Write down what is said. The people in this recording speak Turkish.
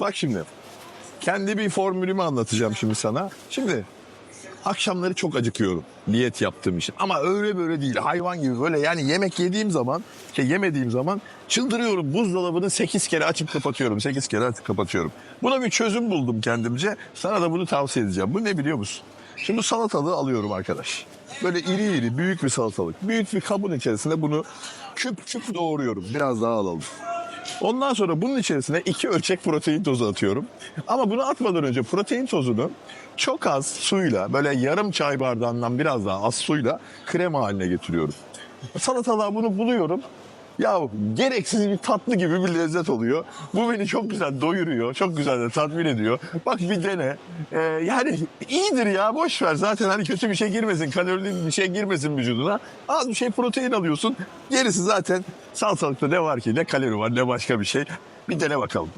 Bak şimdi. Kendi bir formülümü anlatacağım şimdi sana. Şimdi akşamları çok acıkıyorum diyet yaptığım için. Ama öyle böyle değil. Hayvan gibi böyle yani yemek yediğim zaman, şey yemediğim zaman çıldırıyorum. Buzdolabını 8 kere açıp kapatıyorum. 8 kere açıp kapatıyorum. Buna bir çözüm buldum kendimce. Sana da bunu tavsiye edeceğim. Bu ne biliyor musun? Şimdi salatalığı alıyorum arkadaş. Böyle iri iri büyük bir salatalık. Büyük bir kabın içerisinde bunu küp küp doğruyorum. Biraz daha alalım. Ondan sonra bunun içerisine iki ölçek protein tozu atıyorum. Ama bunu atmadan önce protein tozunu çok az suyla böyle yarım çay bardağından biraz daha az suyla krema haline getiriyorum. Salatalığa bunu buluyorum. Ya gereksiz bir tatlı gibi bir lezzet oluyor. Bu beni çok güzel doyuruyor. Çok güzel de tatmin ediyor. Bak bir dene. Ee, yani iyidir ya boş ver. Zaten hani kötü bir şey girmesin. Kalorili bir şey girmesin vücuduna. Az bir şey protein alıyorsun. Gerisi zaten salatalıkta ne var ki? Ne kalori var ne başka bir şey. Bir dene bakalım.